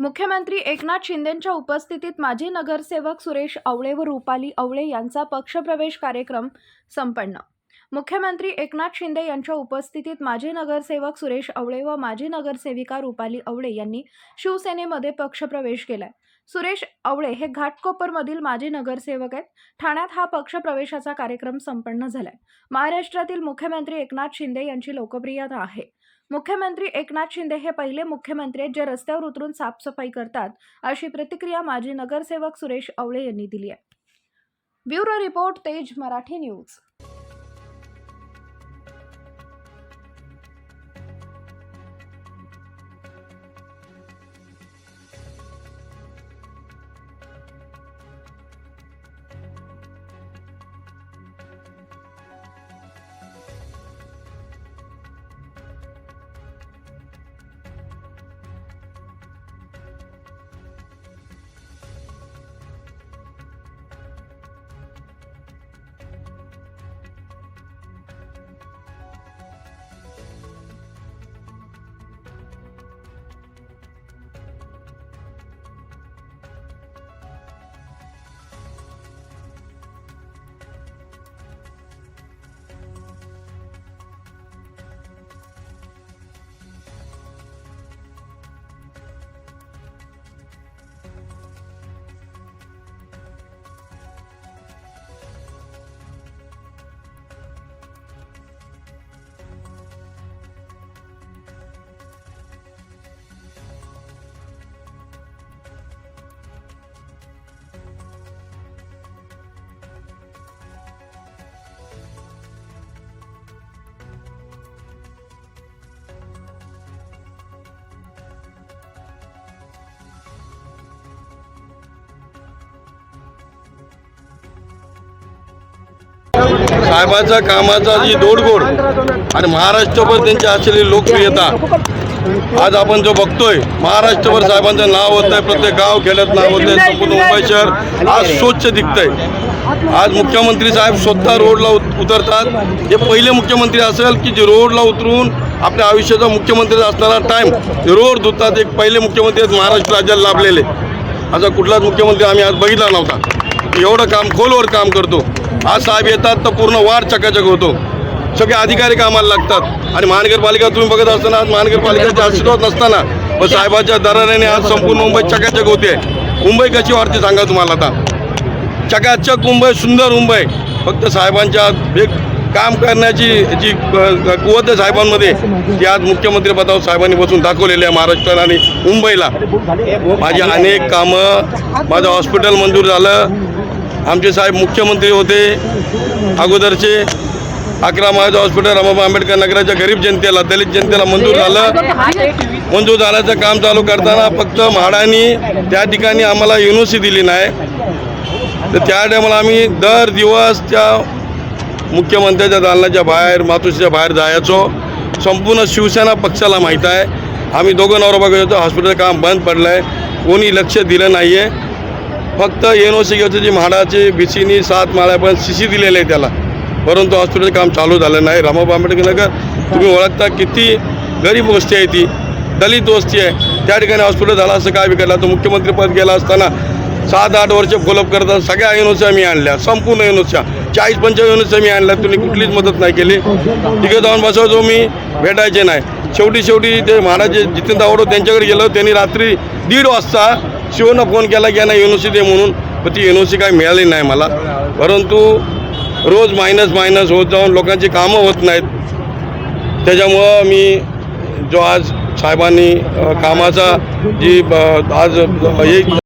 मुख्यमंत्री एकनाथ शिंदेंच्या उपस्थितीत माजी नगरसेवक सुरेश आवळे व रुपाली आवळे यांचा पक्षप्रवेश कार्यक्रम संपन्न. मुख्यमंत्री एकनाथ शिंदे यांच्या उपस्थितीत माजी नगरसेवक सुरेश आवळे व माजी नगरसेविका रुपाली आवळे यांनी शिवसेनेमध्ये पक्षप्रवेश केलाय. सुरेश आवळे हे घाटकोपरमधील माजी नगरसेवक आहेत. ठाण्यात हा पक्षप्रवेशाचा कार्यक्रम संपन्न झालाय. महाराष्ट्रातील मुख्यमंत्री एकनाथ शिंदे यांची लोकप्रियता आहे. मुख्यमंत्री एकनाथ शिंदे हे पहिले मुख्यमंत्री आहेत जे रस्त्यावर उतरून साफसफाई करतात अशी प्रतिक्रिया माजी नगरसेवक सुरेश आवळे यांनी दिली आहे. ब्युरो रिपोर्ट तेज मराठी न्यूज. साहेबाचा कामाचा जी दोडगोड आणि महाराष्ट्रभर त्यांची असलेली लोकप्रियता आज आपण जो बघतोय महाराष्ट्रभर साहेबांचं नाव होत आहे प्रत्येक गाव खेड्यात नाव होत आहे संपूर्ण मुंबई शहर आज स्वच्छ दिखतंय आज मुख्यमंत्री साहेब स्वतः रोडला उत- उतरतात. हे पहिले मुख्यमंत्री असेल की जे रोडला उतरून आपल्या आयुष्याचा मुख्यमंत्री असणारा टाईम रोड धुतात एक पहिले मुख्यमंत्री आहेत महाराष्ट्र राज्याला लाभलेले. असा कुठलाच मुख्यमंत्री आम्ही आज बघितला नव्हता. एवढं काम खोलवर काम करतो. आज साहेब येतात तर पूर्ण वार चकाचक होतो. सगळे अधिकारी कामाला लागतात. आणि महानगरपालिका तुम्ही बघत असताना आज महानगरपालिकेचे आशीर्वाद नसताना पण साहेबाच्या दराने आज संपूर्ण मुंबई चकाचक होते. मुंबई कशी वाढते सांगा तुम्हाला आता. चकाचक मुंबई सुंदर मुंबई. फक्त साहेबांच्या एक काम करण्याची जी कुवत आहे साहेबांमध्ये ती आज मुख्यमंत्री पदावर साहेबांनी बसून दाखवलेली आहे महाराष्ट्राला आणि मुंबईला. माझी अनेक कामं माझं हॉस्पिटल मंजूर झालं. आमचे साहेब मुख्यमंत्री होते अगोदरचे अकरा माझं हॉस्पिटल रमाबा आंबेडकर नगराच्या गरीब जनतेला दलित जनतेला मंजूर झालं. मंजूर झाल्याचं काम चालू करताना फक्त म्हाडानी त्या ठिकाणी आम्हाला युनिव्हर्सिटी दिली नाही. तर त्या टायमाला आम्ही दर दिवस त्या मुख्यमंत्र्याच्या दालनाच्या बाहेर मातोश्रीच्या बाहेर जायचो. संपूर्ण शिवसेना पक्षाला माहीत आहे. आम्ही दोघं नवरा बघत होतो हॉस्पिटल काम बंद पडलं आहे कोणी लक्ष दिलं नाही आहे फक्त एन ओ सी घ्यायचं जी म्हाडाचे बीसीनी सात माळ्यापर्यंत सी सी दिलेलं आहे त्याला. परंतु हॉस्पिटलचं काम चालू झालं नाही. रामाबा आंबेडकर नगर तुम्ही ओळखता किती गरीब वस्ती आहे ती. दलित वस्ती आहे. त्या ठिकाणी हॉस्पिटल झालं असं काय बिघडलं? तर मुख्यमंत्रीपद गेला असताना सात आठ वर्ष फॉलोअप करतात. सगळ्या युनिव्हर्सिट्या मी आणल्या. संपूर्ण युनिव्हर्सिट्या चाळीस पंचाळीस युनिव्हर्सिट्या मी आणल्या. तुम्ही कुठलीच मदत नाही केली. तिकडे जाऊन बसवतो मी भेटायचे नाही. शेवटी शेवटी ते महाराज जितेंद्र दावडो त्यांच्याकडे गेलो. त्यांनी रात्री दीड वाजता शिवनं फोन केला की यांना युनिव्हर्सिटी दे म्हणून. पण ती युनिव्हर्सिटी काही मिळाली नाही मला. परंतु रोज मायनस मायनस होत जाऊन लोकांची कामं होत नाहीत. त्याच्यामुळं मी जो आज साहेबांनी कामाचा जी ब- आज हे